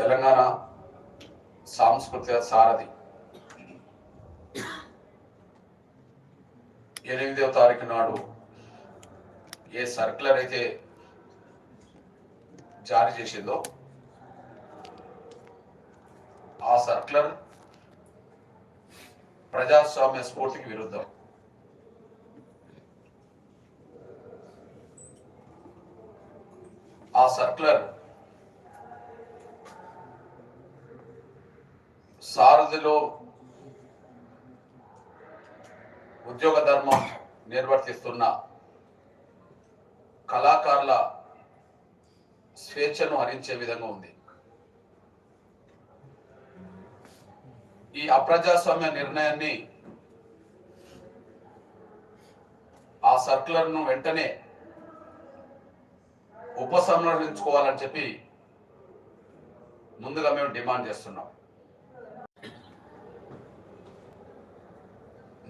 తెలంగాణ సాంస్కృతిక సారథి. ఎనిమిదవ తారీఖు నాడు ఏ సర్క్యులర్ అయితే జారీ చేసిందో ఆ సర్క్యులర్ ప్రజాస్వామ్య స్ఫూర్తికి విరుద్ధం. ఆ సర్క్యులర్ సారథిలో ఉద్యోగ ధర్మం నిర్వర్తిస్తున్న కళాకారుల స్వేచ్ఛను హరించే విధంగా ఉంది. ఈ అప్రజాస్వామ్య నిర్ణయాన్ని ఆ సర్కులర్ను వెంటనే ఉపసంహరించుకోవాలని చెప్పి ముందుగా మేము డిమాండ్ చేస్తున్నాం.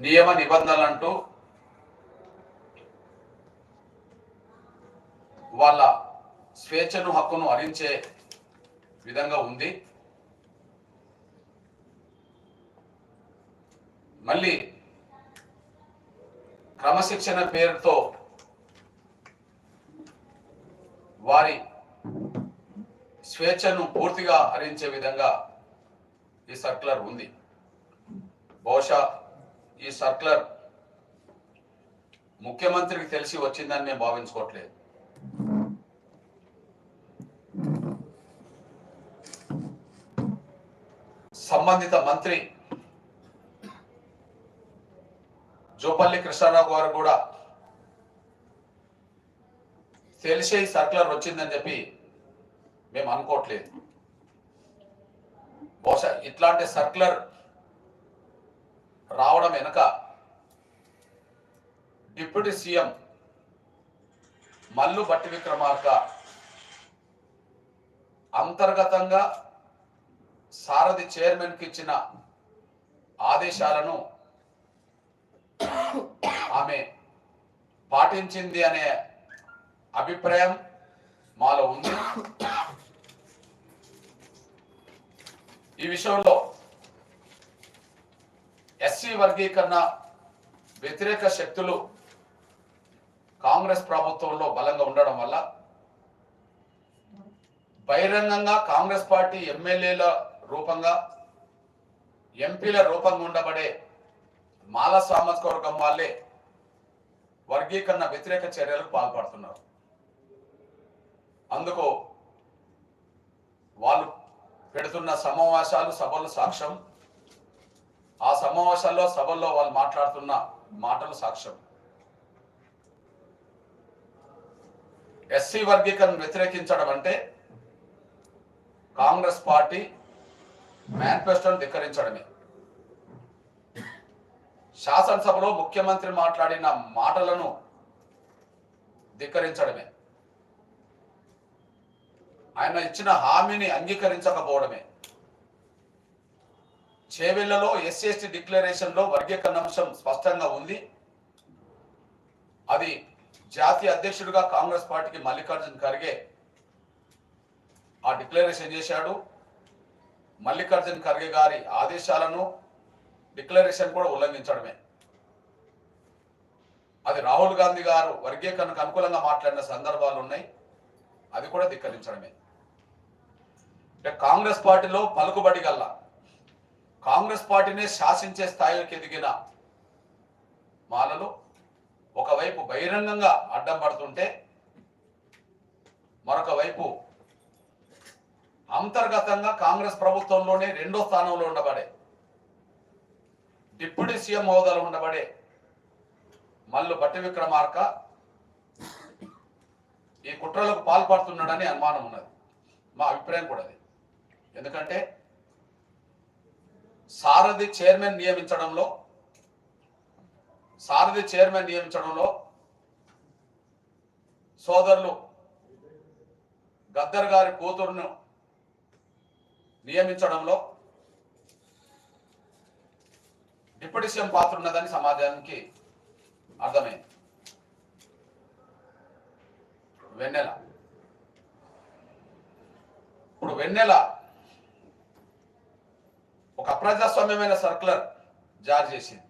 నియమ నిబంధనలు అంటూ వాళ్ళ స్వేచ్ఛను హక్కును హరించే విధంగా ఉంది. మళ్ళీ క్రమశిక్షణ పేరుతో వారి స్వేచ్ఛను పూర్తిగా హరించే విధంగా ఈ సర్క్యులర్ ఉంది. బహుశా ఈ సర్క్యులర్ ముఖ్యమంత్రికి తెలిసి వచ్చిందని నేను భావించుకోవట్లేదు. సంబంధిత మంత్రి జోపల్లి కృష్ణారావు గారు కూడా తెలిసే ఈ సర్క్యులర్ వచ్చిందని చెప్పి మేము అనుకోవట్లేదు. బహుశా ఇట్లాంటి సర్క్యులర్ రావడం వెనుక డిప్యూటీ సీఎం మల్లు బట్టి విక్రమార్క అంతర్గతంగా సారథి చైర్మన్కి ఇచ్చిన ఆదేశాలను ఆమె పాటించింది అనే అభిప్రాయం మాలో ఉంది. ఈ విషయంలో ఎస్సీ వర్గీకరణ వ్యతిరేక శక్తులు కాంగ్రెస్ ప్రభుత్వంలో బలంగా ఉండడం వల్ల బహిరంగంగా కాంగ్రెస్ పార్టీ ఎమ్మెల్యేల రూపంగా ఎంపీల రూపంగా ఉండబడే మాల సామాజిక వర్గం వాళ్ళే వర్గీకరణ వ్యతిరేక చర్యలకు పాల్పడుతున్నారు. అందుకు వాళ్ళు పెడుతున్న సమావేశాలు సభలు సాక్ష్యం ఆ సమావేశాల్లో సభల్లో వాళ్ళు మాట్లాడుతున్న మాటలు సాక్ష్యం. ఎస్సీ వర్గీకరణ వ్యతిరేకించడం అంటే కాంగ్రెస్ పార్టీ మేనిఫెస్టోను ధిక్కరించడమే. శాసనసభలో ముఖ్యమంత్రి మాట్లాడిన మాటలను ధిక్కరించడమే. ఆయన ఇచ్చిన హామీని అంగీకరించకపోవడమే. చేవెళ్ళలో ఎస్సీ ఎస్టీ డిక్లరేషన్లో వర్గీకరణ అంశం స్పష్టంగా ఉంది. అది జాతీయ అధ్యక్షుడిగా కాంగ్రెస్ పార్టీకి మల్లికార్జున్ ఖర్గే ఆ డిక్లరేషన్ చేశాడు. మల్లికార్జున్ ఖర్గే గారి ఆదేశాలను డిక్లరేషన్ కూడా ఉల్లంఘించడమే. అది రాహుల్ గాంధీ గారు వర్గీకరణకు అనుకూలంగా మాట్లాడిన సందర్భాలు ఉన్నాయి అది కూడా ధిక్కరించడమే. అంటే కాంగ్రెస్ పార్టీలో పలుకుబడి గల్లా కాంగ్రెస్ పార్టీనే శాసించే స్థాయికి ఎదిగిన మాలలు ఒకవైపు బహిరంగంగా అడ్డం పడుతుంటే మరొక వైపు అంతర్గతంగా కాంగ్రెస్ ప్రభుత్వంలోనే రెండో స్థానంలో ఉండబడే డిప్యూటీ సీఎం హోదాలో ఉండబడే మల్లు బట్టి విక్రమార్క ఈ కుట్రలకు పాల్పడుతున్నాడని అనుమానం ఉన్నది. మా అభిప్రాయం కూడా అది. ఎందుకంటే సారథి చైర్మన్ నియమించడంలో సారథి చైర్మన్ నియమించడంలో సోదరులు గద్దర్ గారి కూతురును నియమించడంలో డిప్యూటీ సీఎం పాత్ర ఉన్నదని సమాజానికి అర్థమైంది. వెన్నెల. ఇప్పుడు వెన్నెల అప్రజాస్వామ్యమైన సర్కులర్ జారీ చేసింది.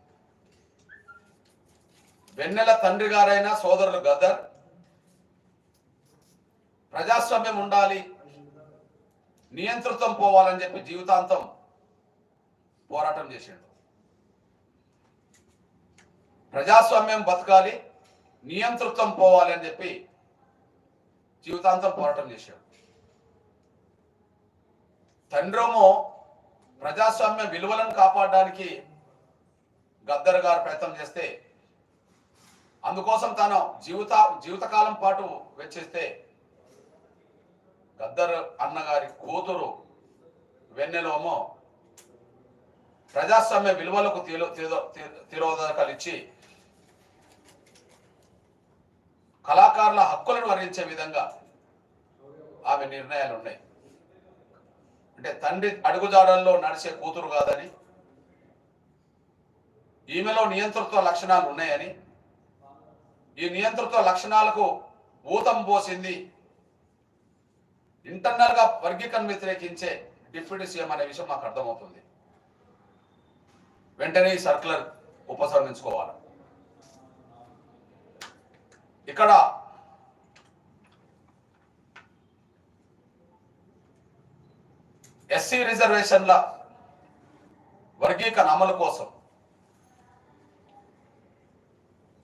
వెన్నెల తండ్రి గారైన సోదరులు గదర్ ప్రజాస్వామ్యం ఉండాలి నియంతృత్వం పోవాలని చెప్పి జీవితాంతం పోరాటం చేసిండు. ప్రజాస్వామ్యం బతకాలి నియంతృత్వం పోవాలి అని చెప్పి జీవితాంతం పోరాటం చేశాడు తండ్రమో ప్రజాస్వామ్య విలువలను కాపాడడానికి గద్దర్ గారు ప్రయత్నం చేస్తే అందుకోసం తను జీవిత జీవితకాలం పాటు వెచ్చిస్తే గద్దర్ అన్నగారి కూతురు వెన్నెలోమో ప్రజాస్వామ్య విలువలకు తిలో తిలో- తిరోధకాలు ఇచ్చి కళాకారుల హక్కులను వరించే విధంగా ఆమె నిర్ణయాలు ఉన్నాయి అంటే తండ్రి అడుగుజాడల్లో నడిచే కూతురు కాదని ఈమెలో నియంతృత్వ లక్షణాలు ఉన్నాయని ఈ నియంతృత్వ లక్షణాలకు ఊతం పోసింది ఇంటర్నల్గా వర్గీకరణ వ్యతిరేకించే డిప్యూటీ సీఎం అనే విషయం మాకు అర్థమవుతుంది. వెంటనే ఈ సర్కులర్ ఉపసంహరించుకోవాలి. ఇక్కడ ఎస్సీ రిజర్వేషన్ల వర్గీకరణ అమలు కోసం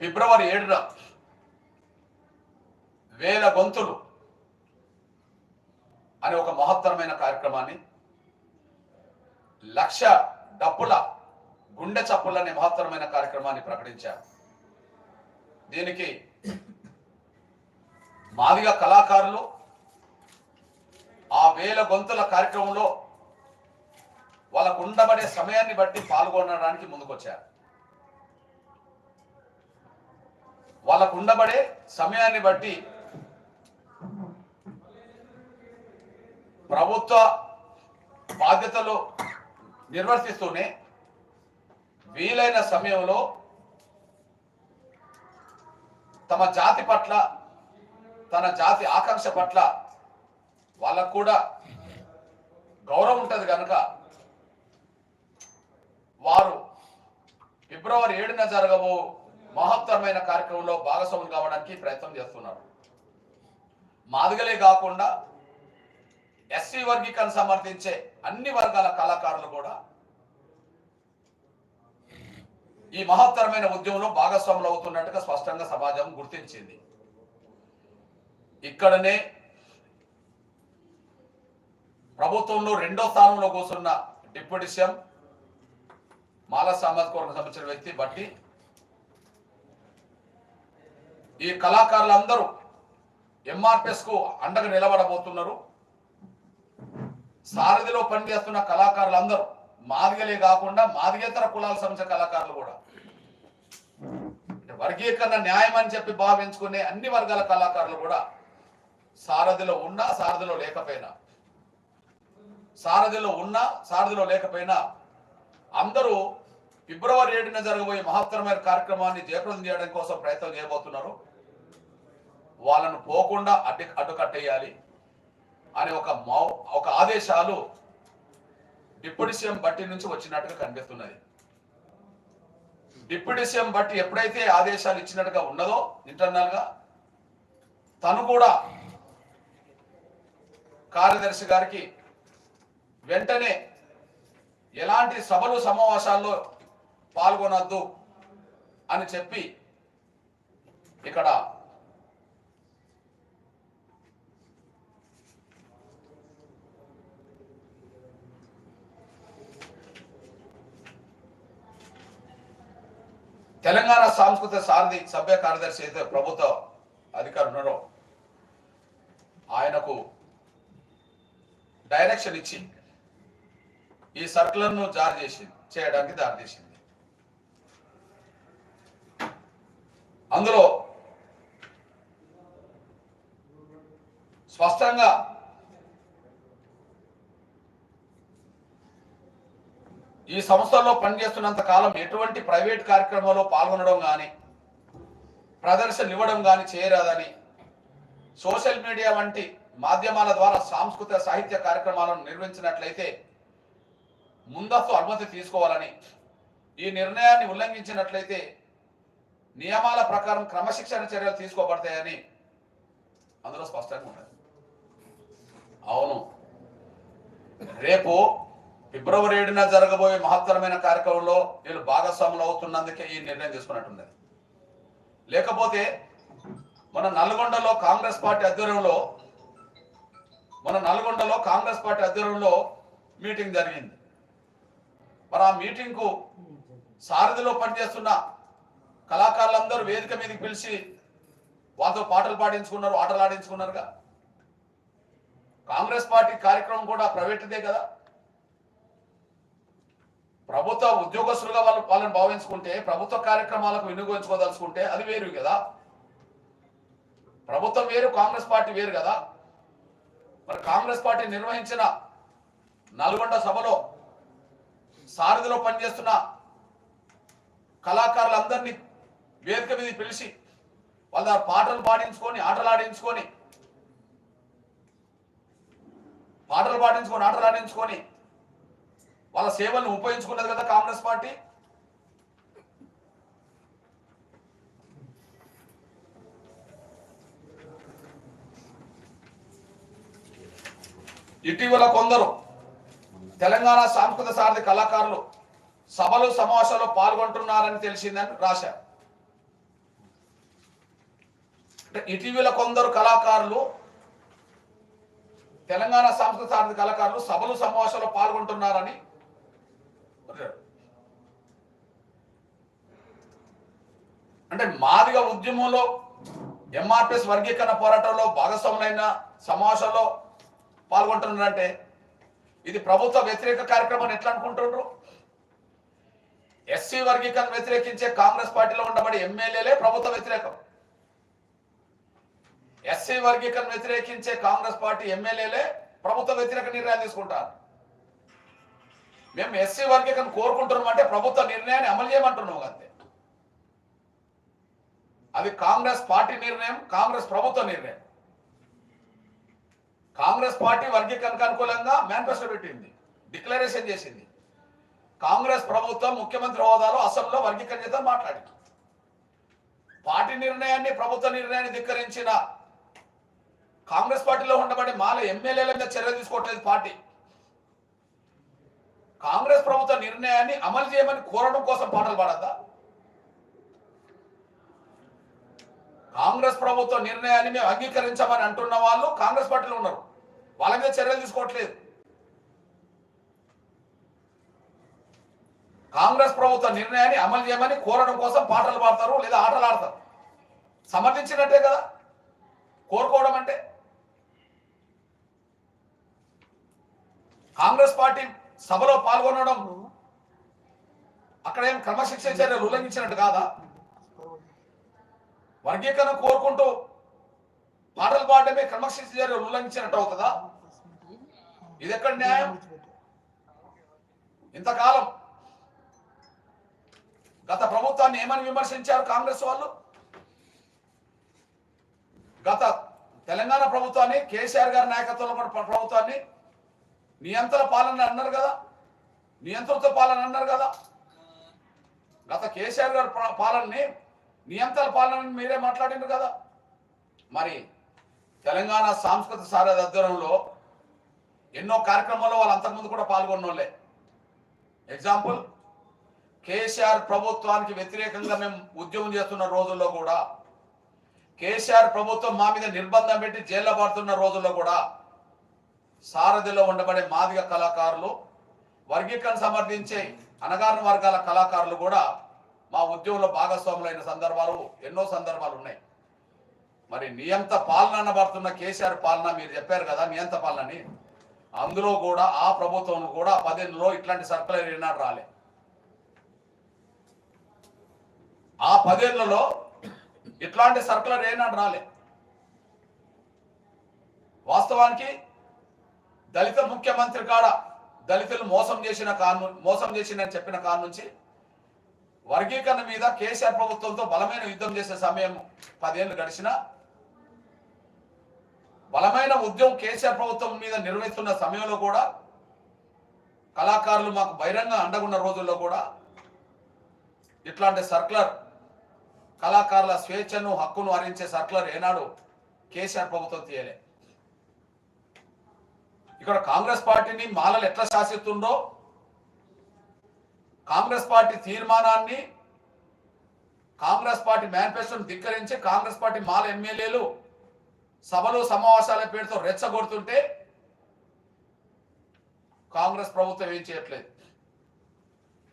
ఫిబ్రవరి ఏడున వేల గొంతులు అనే ఒక మహత్తరమైన కార్యక్రమాన్ని లక్ష డబ్బుల గుండె చప్పుల అనే మహత్తరమైన కార్యక్రమాన్ని ప్రకటించారు. దీనికి మాదిగ కళాకారులు ఆ వేల గొంతుల కార్యక్రమంలో వాళ్ళకు ఉండబడే సమయాన్ని బట్టి పాల్గొనడానికి ముందుకొచ్చారు. వాళ్ళకు ఉండబడే సమయాన్ని బట్టి ప్రభుత్వ బాధ్యతలు నిర్వర్తిస్తూనే వీలైన సమయంలో తమ జాతి పట్ల తన జాతి ఆకాంక్ష పట్ల వాళ్ళకు కూడా గౌరవం ఉంటుంది కనుక వారు ఫిబ్రవరి ఏడున జరగబో మహత్తరమైన కార్యక్రమంలో భాగస్వాములు కావడానికి ప్రయత్నం చేస్తున్నారు. మాదిగలే కాకుండా ఎస్సీ వర్గీకరణ సమర్థించే అన్ని వర్గాల కళాకారులు కూడా ఈ మహత్తరమైన ఉద్యమంలో భాగస్వాములు అవుతున్నట్టుగా స్పష్టంగా సమాజం గుర్తించింది. ఇక్కడనే ప్రభుత్వంలో రెండో స్థానంలో కూర్చున్న డిప్యూటీ సీఎం మాల సామాజిక వర్గం సంబంధించిన వ్యక్తి బట్టి ఈ కళాకారులందరూ ఎంఆర్పిఎస్కు అండగా నిలబడబోతున్నారు. సారథిలో పనిచేస్తున్న కళాకారులందరూ మాదిగలే కాకుండా మాదిగేతర కులాలకు సంబంధించిన కళాకారులు కూడా. వర్గీకరణ న్యాయం అని చెప్పి భావించుకునే అన్ని వర్గాల కళాకారులు కూడా సారథిలో ఉన్నా సారథిలో లేకపోయినా సారథిలో ఉన్నా సారథిలో లేకపోయినా అందరూ ఫిబ్రవరి ఏడున జరగబోయే మహత్తరమైన కార్యక్రమాన్ని జయప్రదం చేయడం కోసం ప్రయత్నం చేయబోతున్నారు. వాళ్ళను పోకుండా అడ్డు అడ్డుకట్టేయాలి అనే ఒక ఒక ఆదేశాలు డిప్యూటీ సీఎం బట్టి నుంచి వచ్చినట్టుగా కనిపిస్తున్నది. డిప్యూటీ సీఎం బట్టి ఎప్పుడైతే ఆదేశాలు ఇచ్చినట్టుగా ఉన్నదో ఇంటర్నల్గా తను కూడా కార్యదర్శి గారికి వెంటనే ఎలాంటి సభలు సమావేశాల్లో పాల్గొనొద్దు అని చెప్పి ఇక్కడ తెలంగాణ సాంస్కృతిక సారథి సభ్య కార్యదర్శి అయితే ప్రభుత్వ అధికారులు ఆయనకు డైరెక్షన్ ఇచ్చి ఈ సర్కులర్ను జారీ చేసి చేయడానికి దారితీసింది అందులో స్పష్టంగా ఈ సంస్థల్లో పనిచేస్తున్నంత కాలం ఎటువంటి ప్రైవేట్ కార్యక్రమంలో పాల్గొనడం కానీ ప్రదర్శనలు ఇవ్వడం కానీ చేయరాదని సోషల్ మీడియా వంటి మాధ్యమాల ద్వారా సాంస్కృతిక సాహిత్య కార్యక్రమాలను నిర్వహించినట్లయితే ముందస్తు అనుమతి తీసుకోవాలని ఈ నిర్ణయాన్ని ఉల్లంఘించినట్లయితే నియమాల ప్రకారం క్రమశిక్షణ చర్యలు తీసుకోబడతాయని అందులో స్పష్టంగా ఉంటుంది. అవును. రేపు ఫిబ్రవరి ఏడున జరగబోయే మహత్తరమైన కార్యక్రమంలో నేను భాగస్వాములు అవుతున్నందుకే ఈ నిర్ణయం తీసుకున్నట్టున్నది లేకపోతే మన నల్గొండలో కాంగ్రెస్ పార్టీ ఆధ్వర్యంలో మన నల్గొండలో కాంగ్రెస్ పార్టీ ఆధ్వర్యంలో మీటింగ్ జరిగింది. మరి ఆ మీటింగ్కు సారథిలో పనిచేస్తున్న కళాకారులందరూ వేదిక మీదకి పిలిచి వాళ్ళతో పాటలు పాడించుకున్నారు ఆటలు ఆడించుకున్నారుగా. కాంగ్రెస్ పార్టీ కార్యక్రమం కూడా ప్రైవేట్దే కదా. ప్రభుత్వ ఉద్యోగస్తులుగా వాళ్ళు వాళ్ళని భావించుకుంటే ప్రభుత్వ కార్యక్రమాలకు వినియోగించుకోదలుచుకుంటే అది వేరు కదా. ప్రభుత్వం వేరు కాంగ్రెస్ పార్టీ వేరు కదా. మరి కాంగ్రెస్ పార్టీ నిర్వహించిన నల్గొండ సభలో సారథిలో పనిచేస్తున్న కళాకారులందరినీ వేదిక మీద పిలిచి వాళ్ళ పాటలు పాడించుకొని ఆటలు ఆడించుకొని పాటలు పాడించుకొని ఆటలు ఆడించుకొని వాళ్ళ సేవలను ఉపయోగించుకున్నది కదా కాంగ్రెస్ పార్టీ? ఇటీవల కొందరు తెలంగాణ సాంస్కృతిక సారథి కళాకారులు సభలు సమావేశాల్లో పాల్గొంటున్నారని తెలిసిందని రాశారు అంటే ఇటీవల కొందరు కళాకారులు తెలంగాణ సాంస్కృతిక సారథి కళాకారులు సభలు సమావేశాల్లో పాల్గొంటున్నారని అంటే మాదిగ ఉద్యమంలో ఎంఆర్పిఎస్ వర్గీకరణ పోరాటంలో భాగస్వాములైన సమావేశంలో పాల్గొంటున్నారంటే ఇది ప్రభుత్వ వ్యతిరేక కార్యక్రమం ఎట్లా అనుకుంటున్నారు ఎస్సీ వర్గీకరణ వ్యతిరేకించే కాంగ్రెస్ పార్టీలో ఉండబడి ఎమ్మెల్యేలే ప్రభుత్వ వ్యతిరేకం. ఎస్సీ వర్గీకరణ వ్యతిరేకించే కాంగ్రెస్ పార్టీ ఎమ్మెల్యేలే ప్రభుత్వ వ్యతిరేక నిర్ణయాలు తీసుకుంటారు. మేము ఎస్సీ వర్గీకరణ కోరుకుంటున్నాం అంటే ప్రభుత్వ నిర్ణయాన్ని అమలు చేయమంటున్నాం అంతే. అది కాంగ్రెస్ పార్టీ నిర్ణయం కాంగ్రెస్ ప్రభుత్వ నిర్ణయం. కాంగ్రెస్ పార్టీ వర్గీకరణకు అనుకూలంగా మేనిఫెస్టో పెట్టింది. డిక్లరేషన్ చేసింది. కాంగ్రెస్ ప్రభుత్వం ముఖ్యమంత్రి హోదాలో అసెంబ్లీలో వర్గీకరణ చేద్దాం మాట్లాడింది. పార్టీ నిర్ణయాన్ని ప్రభుత్వ నిర్ణయాన్ని ధిక్కరించిన కాంగ్రెస్ పార్టీలో ఉండబడి మాల ఎమ్మెల్యేల మీద చర్య తీసుకోవట్లేదు పార్టీ. కాంగ్రెస్ ప్రభుత్వ నిర్ణయాన్ని అమలు చేయమని కోరడం కోసం పాటలు పాడద్దా? కాంగ్రెస్ ప్రభుత్వ నిర్ణయాన్ని మేము అంగీకరించమని అంటున్న వాళ్ళు కాంగ్రెస్ పార్టీలో ఉన్నారు. వాళ్ళ మీద చర్యలు తీసుకోవట్లేదు. కాంగ్రెస్ ప్రభుత్వ నిర్ణయాన్ని అమలు చేయమని కోరడం కోసం పాటలు పాడతారు లేదా ఆటలు ఆడతారు సమర్థించినట్టే కదా? కోరుకోవడం అంటే? కాంగ్రెస్ పార్టీ సభలో పాల్గొనడం అక్కడ ఏం క్రమశిక్షణ చర్యలు ఉల్లంఘించినట్టు కాదా? వర్గీకరణ కోరుకుంటూ పాటలు పాడడమే క్రమశిక్షణ ఉల్లంఘించినట్టు అవుతుందా? ఇది ఎక్కడ న్యాయం? ఇంతకాలం గత ప్రభుత్వాన్ని ఏమని విమర్శించారు కాంగ్రెస్ వాళ్ళు? గత తెలంగాణ ప్రభుత్వాన్ని కేసీఆర్ గారి నాయకత్వంలో ప్రభుత్వాన్ని నియంత్రణ పాలన అన్నారు కదా? నియంత్రణతో పాలన అన్నారు కదా? గత కేసీఆర్ గారి పాలనని నియంత్రణ పాలన మీరే మాట్లాడినారు కదా? మరి తెలంగాణ సాంస్కృతిక సారథి ఆధ్వర్యంలో ఎన్నో కార్యక్రమాల్లో వాళ్ళు అంతకుముందు కూడా పాల్గొన్నోళ్ళే. ఎగ్జాంపుల్ కేసీఆర్ ప్రభుత్వానికి వ్యతిరేకంగా మేము ఉద్యమం చేస్తున్న రోజుల్లో కూడా కేసీఆర్ ప్రభుత్వం మా మీద నిర్బంధం పెట్టి జైల్లో పడుతున్న రోజుల్లో కూడా సారథిలో ఉండబడే మాదిగ కళాకారులు వర్గీకరణ సమర్థించే అనగారిన వర్గాల కళాకారులు కూడా మా ఉద్యమంలో భాగస్వాములైన సందర్భాలు ఎన్నో సందర్భాలు ఉన్నాయి. మరి నియంత పాలన అనబడుతున్న కేసీఆర్ పాలన మీరు చెప్పారు కదా నియంత పాలనని. అందులో కూడా ఆ ప్రభుత్వం కూడా పదేళ్ళలో ఇట్లాంటి సర్కులర్ ఏనాడు రాలే. ఆ పదేళ్ళలో ఇట్లాంటి సర్కులర్ ఏనాడు రాలే. వాస్తవానికి దళిత ముఖ్యమంత్రి కాడ దళితులు మోసం చేసిన కాను మోసం చేసిన చెప్పిన కాను నుంచి వర్గీకరణ మీద కేసీఆర్ ప్రభుత్వంతో బలమైన యుద్ధం చేసే సమయం పదేళ్ళు గడిచిన బలమైన ఉద్యమం కేసీఆర్ ప్రభుత్వం మీద నిర్వహిస్తున్న సమయంలో కూడా కళాకారులు మాకు బహిరంగ అండగున్న రోజుల్లో కూడా ఇట్లాంటి సర్కులర్ కళాకారుల స్వేచ్ఛను హక్కును హరించే సర్కులర్ ఏనాడు కేసీఆర్ ప్రభుత్వం తీయలే. ఇక్కడ కాంగ్రెస్ పార్టీని మాలలు ఎట్లా శాసిస్తుండో కాంగ్రెస్ పార్టీ తీర్మానాన్ని కాంగ్రెస్ పార్టీ మేనిఫెస్టోను ధిక్కరించి కాంగ్రెస్ పార్టీ మాల ఎమ్మెల్యేలు సభలు సమావేశాల పేరుతో రెచ్చగొడుతుంటే కాంగ్రెస్ ప్రభుత్వం ఏం చేయట్లేదు.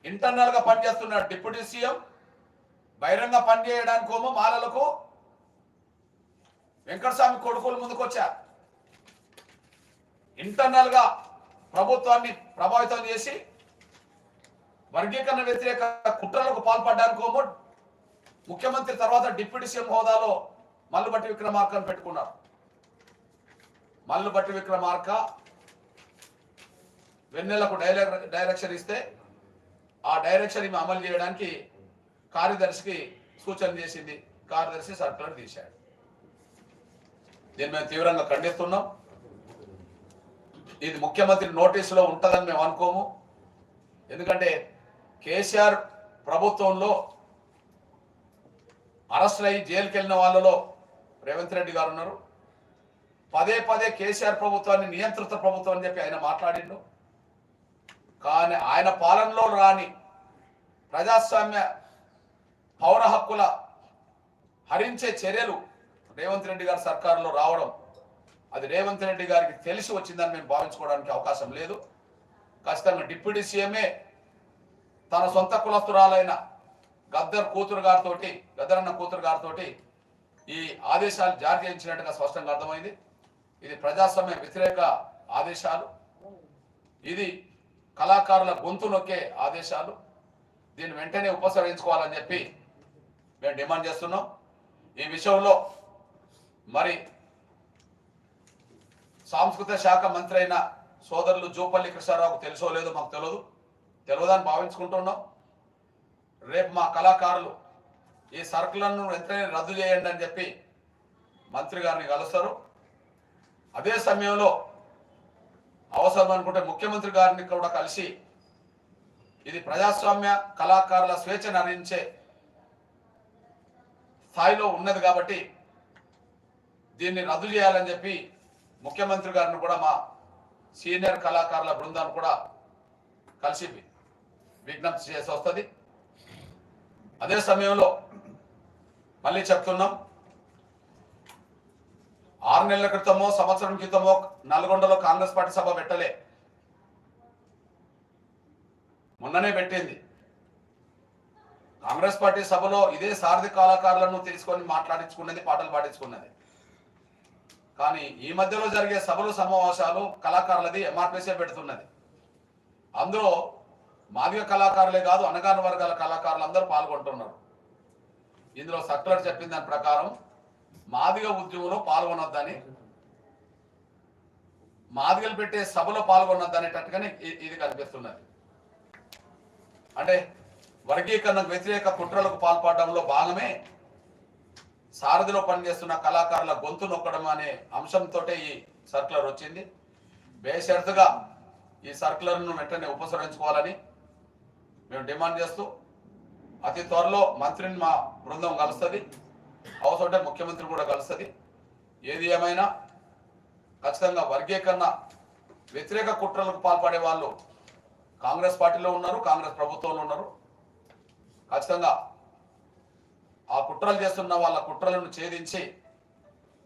ఇంటర్నల్గా పనిచేస్తున్న డిప్యూటీ సీఎం బహిరంగ పనిచేయడానికేమో మాలలకు వెంకటస్వామి కొడుకులు ముందుకొచ్చారు. ఇంటర్నల్గా ప్రభుత్వాన్ని ప్రభావితం చేసి వర్గీకరణ వ్యతిరేక కుట్రలకు పాల్పడడానికేమో ముఖ్యమంత్రి తర్వాత డిప్యూటీ సీఎం హోదాలో మల్లుబట్టి విక్రమార్కను పెట్టుకున్నారు. మల్లుబట్టి విక్రమార్క వెన్నెలకు డైరెక్ డైరెక్షన్ ఇస్తే ఆ డైరెక్షన్ ఈమె అమలు చేయడానికి కార్యదర్శికి సూచన చేసింది. కార్యదర్శి సర్కులర్ తీశాడు. దీన్ని మేము తీవ్రంగా ఖండిస్తున్నాం. ఇది ముఖ్యమంత్రి నోటీసులో ఉంటుందని మేము అనుకోము. ఎందుకంటే కేసీఆర్ ప్రభుత్వంలో అరెస్ట్ అయ్యి జైలుకి వెళ్ళిన వాళ్ళలో రేవంత్ రెడ్డి గారు ఉన్నారు. పదే పదే కేసీఆర్ ప్రభుత్వాన్ని నియంత్రిత ప్రభుత్వం అని చెప్పి ఆయన మాట్లాడిండు. కానీ ఆయన పాలనలో రాని ప్రజాస్వామ్య పౌర హక్కుల హరించే చర్యలు రేవంత్ రెడ్డి గారి సర్కారులో రావడం అది రేవంత్ రెడ్డి గారికి తెలిసి వచ్చిందని మేము భావించుకోవడానికి అవకాశం లేదు. ఖచ్చితంగా డిప్యూటీ సీఎంఏ తన సొంత కులస్తురాలైన గద్దర్ కూతురు గారితో గద్దరన్న కూతురు గారితో ఈ ఆదేశాలు జారీ చేయించినట్టుగా స్పష్టంగా అర్థమైంది. ఇది ప్రజాస్వామ్య వ్యతిరేక ఆదేశాలు. ఇది కళాకారుల గొంతు నొక్కే ఆదేశాలు. దీన్ని వెంటనే ఉపసంహరించుకోవాలని చెప్పి మేము డిమాండ్ చేస్తున్నాం. ఈ విషయంలో మరి సాంస్కృతిక శాఖ మంత్రి అయిన సోదరులు జూపల్లి కృష్ణారావుకు తెలుసో లేదో మాకు తెలియదు తెలియదని భావించుకుంటున్నాం. రేపు మా కళాకారులు ఈ సరుకులను వెంటనే రద్దు చేయండి అని చెప్పి మంత్రి గారిని కలుస్తారు. అదే సమయంలో అవసరం అనుకుంటే ముఖ్యమంత్రి గారిని కూడా కలిసి ఇది ప్రజాస్వామ్య కళాకారుల స్వేచ్ఛను అందించే స్థాయిలో ఉన్నది కాబట్టి దీన్ని రద్దు చేయాలని చెప్పి ముఖ్యమంత్రి గారిని కూడా మా సీనియర్ కళాకారుల బృందాన్ని కూడా కలిసి విజ్ఞప్తి చేసి వస్తుంది. అదే సమయంలో మళ్ళీ చెప్తున్నాం. ఆరు నెలల క్రితమో సంవత్సరం క్రితమో నల్గొండలో కాంగ్రెస్ పార్టీ సభ పెట్టలే. మొన్ననే పెట్టింది. కాంగ్రెస్ పార్టీ సభలో ఇదే సారథి కళాకారులను తీసుకొని మాట్లాడించుకున్నది పాటలు పాడించుకున్నది. కానీ ఈ మధ్యలో జరిగే సభలు సమావేశాలు కళాకారులది ఎంఆర్పిసే పెడుతున్నది. అందులో మాదిగ కళాకారులే కాదు అనగాన వర్గాల కళాకారులు అందరూ పాల్గొంటున్నారు. ఇందులో సర్కులర్ చెప్పిన దాని ప్రకారం మాదిగ ఉద్యమంలో పాల్గొనొద్దని మాదిగలు పెట్టే సభలో పాల్గొనొద్దనేటట్టుగానే అనేటట్టుగానే ఇది కనిపిస్తున్నది. అంటే వర్గీకరణకు వ్యతిరేక కుట్రలకు పాల్పడడంలో భాగమే సారథిలో పనిచేస్తున్న కళాకారుల గొంతు నొక్కడం అనే అంశంతో ఈ సర్కులర్ వచ్చింది. బేషరతుగా ఈ సర్కులర్ను వెంటనే ఉపసరించుకోవాలని మేము డిమాండ్ చేస్తూ అతి త్వరలో మంత్రిని మా బృందం కలుస్తుంది. అవసరం అంటే ముఖ్యమంత్రి కూడా కలుస్తుంది. ఏది ఏమైనా ఖచ్చితంగా వర్గీకరణ వ్యతిరేక కుట్రలకు పాల్పడే వాళ్ళు కాంగ్రెస్ పార్టీలో ఉన్నారు కాంగ్రెస్ ప్రభుత్వంలో ఉన్నారు. ఖచ్చితంగా ఆ కుట్రలు చేస్తున్న వాళ్ళ కుట్రలను ఛేదించి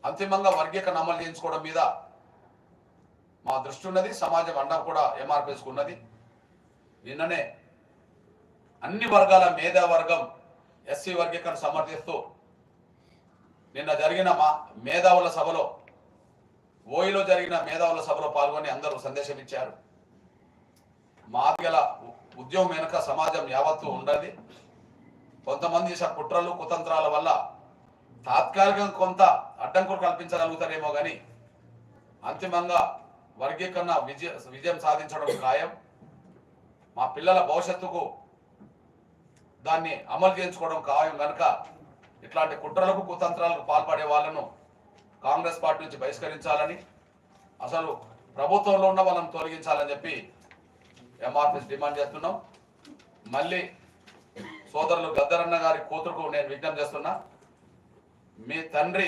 అంతిమంగా వర్గీకరణ అమలు చేయించుకోవడం మీద మా దృష్టి ఉన్నది. సమాజం అండం కూడా ఎంఆర్పిఎస్కు ఉన్నది. నిన్ననే అన్ని వర్గాల మేధా వర్గం ఎస్సీ వర్గీకరణ సమర్థిస్తూ నిన్న జరిగిన మా మేధావుల సభలో ఓయిలో జరిగిన మేధావుల సభలో పాల్గొని అందరూ సందేశం ఇచ్చారు. మాదిగల ఉద్యమం వెనుక సమాజం యావత్తు ఉండదు కొంతమంది చేసే కుట్రలు కుతంత్రాల వల్ల తాత్కాలికంగా కొంత అడ్డంకులు కల్పించగలుగుతారేమో కానీ అంతిమంగా వర్గీకరణ విజయ విజయం సాధించడం ఖాయం. మా పిల్లల భవిష్యత్తుకు దాన్ని అమలు చేయించుకోవడం ఖాయం కనుక ఇట్లాంటి కుట్రలకు కుతంత్రాలకు పాల్పడే వాళ్ళను కాంగ్రెస్ పార్టీ నుంచి బహిష్కరించాలని అసలు ప్రభుత్వంలో ఉన్న వాళ్ళని తొలగించాలని చెప్పి ఎంఆర్పిస్ డిమాండ్ చేస్తున్నాం. మళ్ళీ సోదరులు గద్దరన్న గారి కూతురుకు నేను విజ్ఞప్తి చేస్తున్నా మీ తండ్రి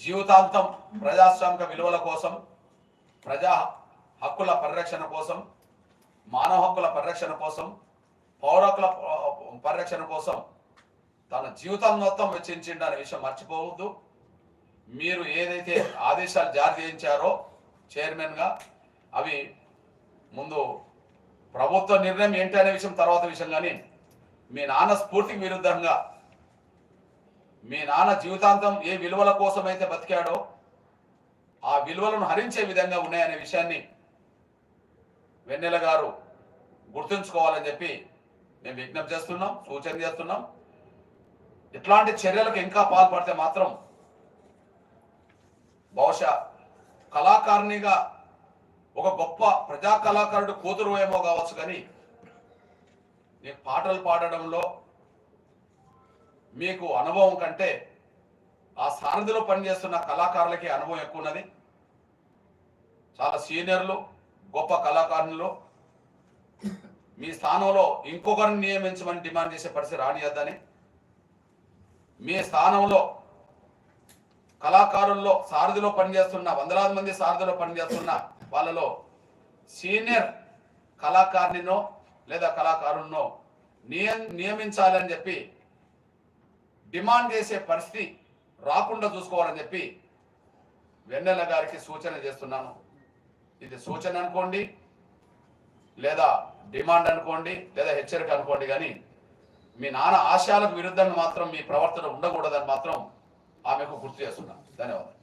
జీవితాంతం ప్రజాస్వామిక విలువల కోసం ప్రజా హక్కుల పరిరక్షణ కోసం మానవ హక్కుల పరిరక్షణ కోసం పౌరకుల పరిరక్షణ కోసం తన జీవితం మొత్తం వెచ్చించిండు అనే విషయం మర్చిపోవద్దు. మీరు ఏదైతే ఆదేశాలు జారీ చేయించారో చైర్మన్గా అవి ముందు ప్రభుత్వ నిర్ణయం ఏంటి అనే విషయం తర్వాత విషయం కానీ మీ నాన్న స్ఫూర్తికి విరుద్ధంగా మీ నాన్న జీవితాంతం ఏ విలువల కోసం అయితే బతికాడో ఆ విలువలను హరించే విధంగా ఉన్నాయనే విషయాన్ని వెన్నెల గారు గుర్తుంచుకోవాలని చెప్పి మేము విజ్ఞప్తి చేస్తున్నాం సూచన చేస్తున్నాం. ఇట్లాంటి చర్యలకు ఇంకా పాల్పడితే మాత్రం బహుశా కళాకారునిగా ఒక గొప్ప ప్రజా కళాకారుడు కూతురు ఏమో కావచ్చు కానీ నీకు పాటలు పాడడంలో మీకు అనుభవం కంటే ఆ సారథిలో పనిచేస్తున్న కళాకారులకి అనుభవం ఎక్కువ ఉన్నది. చాలా సీనియర్లు గొప్ప కళాకారులు. మీ స్థానంలో ఇంకొకరిని నియమించమని డిమాండ్ చేసే పరిస్థితి రానియద్దని. మీ స్థానంలో కళాకారుల్లో సారథిలో పనిచేస్తున్న వందలాది మంది సారథిలో పనిచేస్తున్న వాళ్ళలో సీనియర్ కళాకారునినో లేదా కళాకారున్నో నియమించాలని చెప్పి డిమాండ్ చేసే పరిస్థితి రాకుండా చూసుకోవాలని చెప్పి వెన్నెల గారికి సూచన చేస్తున్నాను. ఇది సూచన అనుకోండి. లేదా డిమాండ్ అనుకోండి లేదా హెచ్చరిక అనుకోండి కానీ మీ నాన్న ఆశయాలకు విరుద్ధంగా మాత్రం మీ ప్రవర్తన ఉండకూడదని మాత్రం ఆమెకు గుర్తు చేస్తున్నాను. ధన్యవాదాలు.